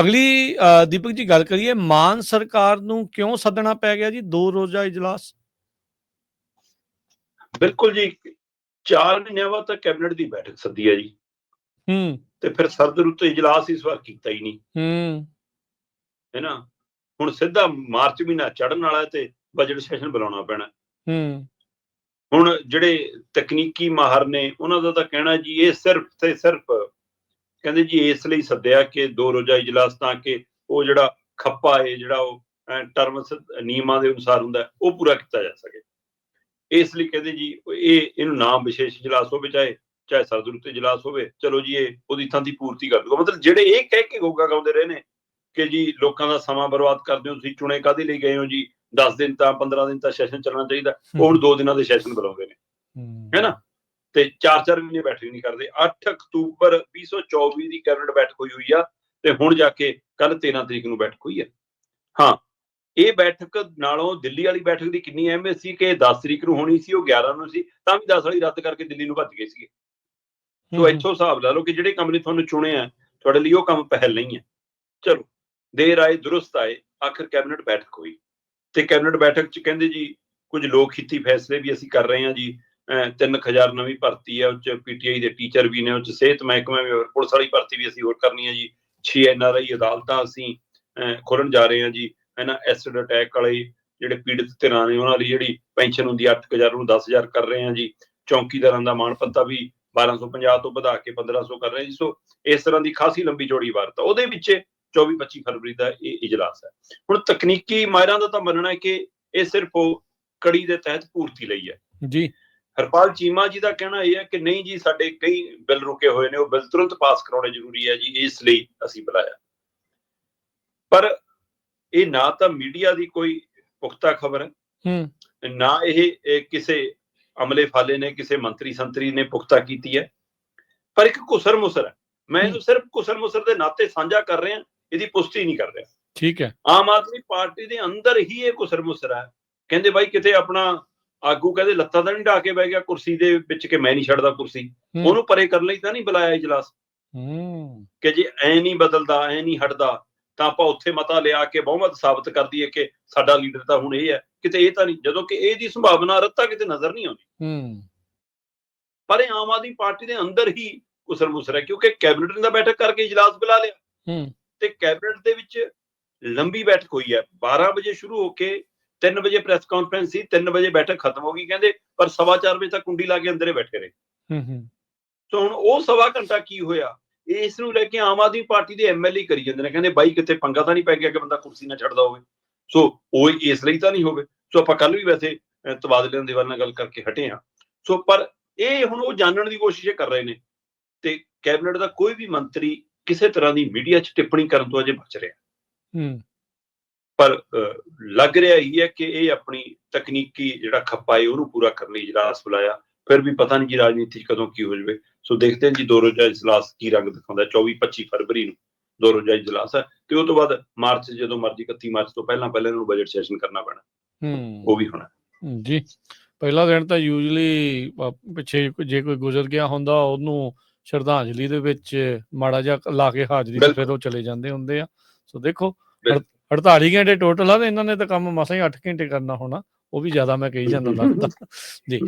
ਅਗਲੀ ਦੀਪਕ ਜੀ ਗੱਲ ਕਰੀਏ ਮਾਨ ਸਰਕਾਰ ਨੂੰ ਕਿਉਂ ਸੱਦਣਾ ਪੈ ਗਿਆ ਜੀ ਦੋ ਰੋਜ਼ਾ ਇਜਲਾਸ? ਬਿਲਕੁਲ ਜੀ 4 ਮਹੀਨਿਆਂ ਬਾਅਦ ਤਾਂ ਕੈਬਨਿਟ ਦੀ ਬੈਠਕ ਸੱਦੀ ਹੈ ਜੀ। ਹੂੰ। ਤੇ ਫਿਰ ਸਰਦ ਰੁੱਤ ਇਜਲਾਸ ਇਸ ਵਾਰ ਕੀਤਾ ਹੀ ਨਹੀਂ। ਹੂੰ। ਹੈ ਨਾ? ਹੁਣ ਸਿੱਧਾ ਮਾਰਚ ਮਹੀਨਾ ਚੜਨ ਵਾਲਾ ਤੇ ਬਜਟ ਸੈਸ਼ਨ ਬੁਲਾਉਣਾ ਪੈਣਾ। ਹੂੰ। ਹੁਣ ਜਿਹੜੇ ਤਕਨੀਕੀ ਮਾਹਰ ਨੇ ਉਹਨਾਂ ਦਾ ਤਾਂ ਕਹਿਣਾ ਜੀ ਇਹ ਸਿਰਫ ਤੇ ਸਿਰਫ ਕਹਿੰਦੇ ਜੀ ਇਸ ਲਈ ਸੱਦਿਆ ਕਿ ਦੋ ਰੋਜ਼ਾ ਇਜਲਾਸ ਤਾਂ ਕਿ ਉਹ ਜਿਹੜਾ ਖੱਪਾ ਹੈ ਜਿਹੜਾ ਉਹ ਟਰਮਸ ਨਿਯਮਾਂ ਦੇ ਅਨੁਸਾਰ ਹੁੰਦਾ ਉਹ ਪੂਰਾ ਕੀਤਾ ਜਾ ਸਕੇ। ਇਸ ਲਈ ਕਹਿੰਦੇ ਜੀ ਇਹ ਇਹਨੂੰ ਨਾਮ ਵਿਸ਼ੇਸ਼ ਇਜਲਾਸ ਹੋਵੇ ਚਾਹੇ ਚਾਹੇ ਸਰਦ ਰੁੱਤ ਇਜਲਾਸ ਹੋਵੇ ਚਲੋ ਜੀ ਇਹ ਉਹਦੀ ਥਾਂ ਦੀ ਪੂਰਤੀ ਕਰ ਦੂਗਾ ਮਤਲਬ ਜਿਹੜੇ ਇਹ ਕਹਿ ਕੇ ਗੋਗਾ ਗਾਉਂਦੇ ਰਹੇ ਨੇ ਕਿ ਜੀ ਲੋਕਾਂ ਦਾ ਸਮਾਂ ਬਰਬਾਦ ਕਰਦੇ ਹੋ ਤੁਸੀਂ ਚੁਣੇ ਕਾਦੇ ਲਈ ਗਏ ਹੋ ਜੀ? 10 ਦਿਨ ਤਾਂ 15 ਦਿਨ ਤਾਂ ਸੈਸ਼ਨ ਚੱਲਣਾ ਚਾਹੀਦਾ। ਉਹ ਹੁਣ 2 ਦਿਨਾਂ ਦੇ ਸੈਸ਼ਨ ਬੁਲਾਉਂਦੇ ਨੇ। ਹੂੰ। ਤੇ 4-4 ਮਹੀਨੇ ਬੈਠਕ ਨਹੀਂ ਕਰਦੇ। 8 ਅਕਤੂਬਰ 2024 ਦੀ ਕੈਬਨਿਟ ਬੈਠਕ ਹੋਈ ਹੋਈ ਆ ਤੇ ਹੁਣ ਜਾ ਕੇ ਕੱਲ 13 ਤਰੀਕ ਨੂੰ ਬੈਠਕ ਹੋਈ ਹੈ ਹਾਂ ਇਹ ਬੈਠਕ ਨਾਲੋਂ ਦਿੱਲੀ ਵਾਲੀ ਬੈਠਕ ਦੀ ਕਿੰਨੀ ਅਹਿਮੀਅਤ ਸੀ ਕਿ 10 ਤਰੀਕ ਨੂੰ ਹੋਣੀ ਸੀ ਉਹ 11 ਨੂੰ ਸੀ ਤਾਂ ਵੀ 10 ਵਾਲੀ ਰੱਦ ਕਰਕੇ ਦਿੱਲੀ ਨੂੰ ਭੱਜ ਗਏ ਸੀਗੇ। ਸੋ ਇੱਥੋਂ ਹਿਸਾਬ ਲਾ ਲਓ ਕਿ ਜਿਹੜੇ ਕੰਮ ਨੇ ਤੁਹਾਨੂੰ ਚੁਣਿਆ ਤੁਹਾਡੇ ਲਈ ਉਹ ਕੰਮ ਪਹਿਲ ਨਹੀਂ ਹੈ ਚਲੋ ਦੇਰ ਆਏ ਦੁਰਸਤ ਆਏ ਆਖਰ ਕੈਬਨਿਟ ਬੈਠਕ ਹੋਈ ਤੇ ਕੈਬਨਿਟ ਬੈਠਕ ਚ ਕਹਿੰਦੇ ਜੀ ਕੁਝ ਲੋਕ ਹਿੱਤੀ ਫੈਸਲੇ ਵੀ ਅਸੀਂ ਕਰ ਰਹੇ ਹਾਂ ਜੀ। 3000 ਨਵੀਂ ਭਰਤੀ ਹੈ ਉਹ ਚ ਪੀਟੀਆਈ ਦੇ ਟੀਚਰ ਵੀ ਨੇ ਉਹ ਚ ਸਿਹਤ ਮਹਿਕਮੇ ਵੀ ਹੋਰ, ਪੁਲਿਸ ਵਾਲੀ ਭਰਤੀ ਵੀ ਅਸੀਂ ਹੋਰ ਕਰਨੀ ਹੈ ਜੀ। 6 ਐਨਆਰਆਈ ਅਦਾਲਤਾਂ ਅਸੀਂ ਖੋਲਣ ਜਾ ਰਹੇ ਹਾਂ ਜੀ। ਹੈ ਐਸਿਡ ਅਟੈਕ ਵਾਲੇ ਜਿਹੜੇ ਪੀੜਤ ਧਿਰਾਂ ਨੇ ਉਹਨਾਂ ਲਈ ਜਿਹੜੀ ਪੈਨਸ਼ਨ ਹੁੰਦੀ 8000 ਨੂੰ 10000 ਕਰ ਰਹੇ ਹਾਂ ਜੀ। ਚੌਕੀਦਾਰਾਂ ਦਾ ਮਾਣ ਪੱਤਾ ਵੀ 1250 ਤੋਂ ਵਧਾ ਕੇ 1500 ਕਰ ਰਹੇ ਜੀ। ਸੋ ਇਸ ਤਰ੍ਹਾਂ ਦੀ ਖਾਸੀ ਲੰਬੀ ਚੌੜੀ ਵਾਰਤਾ ਉਹਦੇ ਵਿੱਚ 24 25 ਫਰਵਰੀ ਦਾ ਇਹ ਇਜਲਾਸ ਹੈ। ਹੁਣ ਤਕਨੀਕੀ ਮਾਹਿਰਾਂ ਦਾ ਤਾਂ ਮੰਨਣਾ ਹੈ ਕਿ ਇਹ ਸਿਰਫ ਉਹ ਕੜੀ ਦੇ ਤਹਿਤ ਪੂਰਤੀ ਲਈ ਹੈ। ਜੀ। ਹਰਪਾਲ ਚੀਮਾ ਜੀ ਦਾ ਕਹਿਣਾ ਇਹ ਹੈ ਕਿ ਨਹੀਂ ਜੀ ਸਾਡੇ ਕਈ ਬਿੱਲ ਰੁਕੇ ਹੋਏ ਨੇ ਉਹ ਬਿੱਲ ਤੁਰੰਤ ਪਾਸ ਕਰਾਉਣੇ ਜ਼ਰੂਰੀ ਹੈ ਜੀ ਇਸ ਲਈ ਅਸੀਂ ਬੁਲਾਇਆ। ਪਰ ਇਹ ਨਾ ਤਾਂ ਮੀਡੀਆ ਦੀ ਕੋਈ ਪੁਖਤਾ ਖਬਰ ਹੈ। ਹੂੰ। ਨਾ ਇਹ ਇਹ ਕਿਸੇ ਅਮਲੇ ਫਾਲੇ ਨੇ ਕਿਸੇ ਮੰਤਰੀ ਸੰਤਰੀ ਨੇ ਪੁਖਤਾ ਕੀਤੀ ਹੈ। ਪਰ ਇੱਕ ਕੁਸਰ ਮੁਸਰ ਹੈ। ਮੈਂ ਇਹਨੂੰ ਸਿਰਫ ਕੁਸਰ ਮੁਸਰ ਦੇ ਨਾਤੇ ਸਾਂਝਾ ਕਰ ਰਿਹਾ ਇਹਦੀ ਪੁਸ਼ਟੀ ਨਹੀਂ ਕਰ ਰਿਹਾ। ਠੀਕ ਹੈ। ਆਮ ਆਦਮੀ ਪਾਰਟੀ ਦੇ ਅੰਦਰ ਹੀ ਇਹ ਕੁਸਰ ਮੁਸਰ ਹੈ। ਕਹਿੰਦੇ ਬਾਈ ਕਿਤੇ ਆਪਣਾ ਆਗੂ ਕਹਿੰਦੇ ਲੱਤਾਂ ਤਾਂ ਨਹੀਂ ਢਾ ਕੇ ਬਹਿ ਗਿਆ ਕੁਰਸੀ ਦੇ ਵਿੱਚ ਕਿ ਮੈਂ ਨਹੀਂ ਛੱਡਦਾ ਕੁਰਸੀ। ਉਹਨੂੰ ਪਰੇ ਕਰਨ ਲਈ ਤਾਂ ਨਹੀਂ ਬੁਲਾਇਆ ਇਜਲਾਸ। ਹੂੰ। ਕਿ ਜੇ ਐ ਨਹੀਂ ਬਦਲਦਾ ਐ ਨਹੀਂ ਹਟਦਾ ਤਾਂ ਆਪਾਂ ਉੱਥੇ ਮਤਾ ਲਿਆ ਕੇ ਬਹੁਮਤ ਸਾਬਤ ਕਰ ਦਈਏ ਕਿ ਸਾਡਾ ਲੀਡਰ ਤਾਂ ਹੁਣ ਇਹ ਹੈ। ਕਿਤੇ ਇਹ ਤਾਂ ਨਹੀਂ ਜਦੋਂ ਕਿ ਇਹ ਦੀ ਸੰਭਾਵਨਾ ਰੱਤਾ ਕਿਤੇ ਨਜ਼ਰ ਨਹੀਂ ਆਉਂਦੀ। ਹੂੰ। ਪਰ ਇਹ ਆਮ ਆਦਮੀ ਪਾਰਟੀ ਦੇ ਅੰਦਰ ਹੀ ਕੁਸਰ ਮੁਸਰ ਹੈ ਕਿਉਂਕਿ ਕੈਬਨਿਟ ਨੇ ਤਾਂ ਬੈਠਕ ਕਰਕੇ ਇਜਲਾਸ ਬੁਲਾ ਲਿਆ। ਹੂੰ। ਤੇ ਕੈਬਨਿਟ ਦੇ ਵਿੱਚ ਲੰਬੀ ਬੈਠਕ ਹੋਈ ਹੈ। 12 ਵਜੇ ਸ਼ੁਰੂ ਹੋ ਕੇ 3 ਵਜੇ ਪ੍ਰੈਸ ਕਾਨਫਰੰਸ ਸੀ 3 ਵਜੇ ਬੈਠਕ ਖਤਮ ਹੋ ਗਈ ਕਹਿੰਦੇ ਪਰ ਸਵਾ ਚਾਰ ਵਜੇ ਤੱਕ ਕੁੰਡੀ ਲਾ ਕੇ ਅੰਦਰੇ ਬੈਠੇ ਰਹੇ। ਹੂੰ ਹੂੰ। ਸੋ ਹੁਣ ਉਹ ਸਵਾ ਘੰਟਾ ਕੀ ਹੋਇਆ? ਇਸ ਨੂੰ ਲੈ ਕੇ ਆਮ ਆਦਮੀ ਪਾਰਟੀ ਦੇ ਐਮਐਲਏ ਕਰੀ ਜਾਂਦੇ ਨੇ ਕਹਿੰਦੇ ਬਾਈ ਕਿਤੇ ਪੰਗਾ ਤਾਂ ਨਹੀਂ ਪੈ ਗਿਆ ਕਿ ਬੰਦਾ ਕੁਰਸੀ ਨਾ ਛੱਡਦਾ ਹੋਵੇ। ਸੋ ਉਹ ਇਸ ਲਈ ਤਾਂ ਨਹੀਂ ਹੋਵੇ। ਸੋ ਆਪਾਂ ਕੱਲ ਵੀ ਵੈਸੇ ਅਹ, ਤਬਾਦਲੇ ਦੇ ਵੱਲ ਨਾਲ ਗੱਲ ਕਰਕੇ ਹਟੇ ਆ ਸੋ ਪਰ ਇਹ ਹੁਣ ਉਹ ਜਾਣਨ ਦੀ ਕੋਸ਼ਿਸ਼ ਕਰ ਰਹੇ ਨੇ ਤੇ ਕੈਬਨਿਟ ਦਾ ਕੋਈ ਵੀ ਮੰਤਰੀ ਕਿਸੇ ਤਰ੍ਹਾਂ ਦੀ ਮੀਡੀਆ 'ਚ ਟਿੱਪਣੀ ਕਰਨ ਤੋਂ ਅਜੇ ਬਚ ਰਿਹਾ। ਹੂੰ। ਪਰ ਲੱਗ ਰਿਹਾ ਹੀ ਹੈ ਕਿ ਇਹ ਆਪਣੀ ਤਕਨੀਕੀ ਜਿਹੜਾ ਖੱਪਾ ਹੈ ਉਹਨੂੰ ਪੂਰਾ ਕਰਨ ਲਈ ਇਜਲਾਸ ਬੁਲਾਇਆ। ਫਿਰ ਵੀ ਪਤਾ ਨਹੀਂ ਜੀ ਰਾਜਨੀਤੀ ਕਦੋਂ ਕੀ ਹੋ ਜਾਵੇ। ਸੋ ਦੇਖਦੇ ਹਾਂ ਜੀ ਦੋ ਰੋਜ਼ਾ ਇਜਲਾਸ ਕੀ ਰੰਗ ਦਿਖਾਉਂਦਾ। 24 25 ਫਰਵਰੀ ਨੂੰ ਦੋ ਰੋਜ਼ਾ ਇਜਲਾਸ ਹੈ ਤੇ ਉਹ ਤੋਂ ਬਾਅਦ ਮਾਰਚ ਜਦੋਂ ਮਰਜ਼ੀ 31 ਮਾਰਚ ਤੋਂ ਪਹਿਲਾਂ ਪਹਿਲਾਂ ਇਹਨੂੰ ਬਜਟ ਸੈਸ਼ਨ ਕਰਨਾ ਪੈਣਾ। ਹੂੰ। ਉਹ ਵੀ ਹੋਣਾ। ਜੀ। ਪਹਿਲਾ ਦਿਨ ਤਾਂ ਯੂਜੂਲੀ ਪਿੱਛੇ ਜੇ ਕੋਈ ਗੁਜ਼ਰ ਗਿਆ ਹੁੰਦਾ ਉਹਨੂੰ ਸ਼ਰਧਾਂਜਲੀ ਦੇ ਵਿੱਚ ਮਾੜਾ ਜਿਹਾ ਲਾ ਕੇ ਹਾਜ਼ਰੀ। ਫਿਰ ਉਹ ਚਲੇ ਜਾਂਦੇ ਹੁੰਦੇ ਆ। ਸੋ ਦੇਖੋ। 48 ਘੰਟੇ ਟੋਟਲ ਆ ਤੇ ਇਹਨਾਂ ਨੇ ਤਾਂ ਕੰਮ ਮਸਾਂ ਹੀ 8 ਘੰਟੇ ਕਰਨਾ ਹੋਣਾ ਉਹ ਵੀ ਜ਼ਿਆਦਾ ਮੈਂ ਕਹੀ ਜਾਂਦਾ ਲੱਗਦਾ ਜੀ।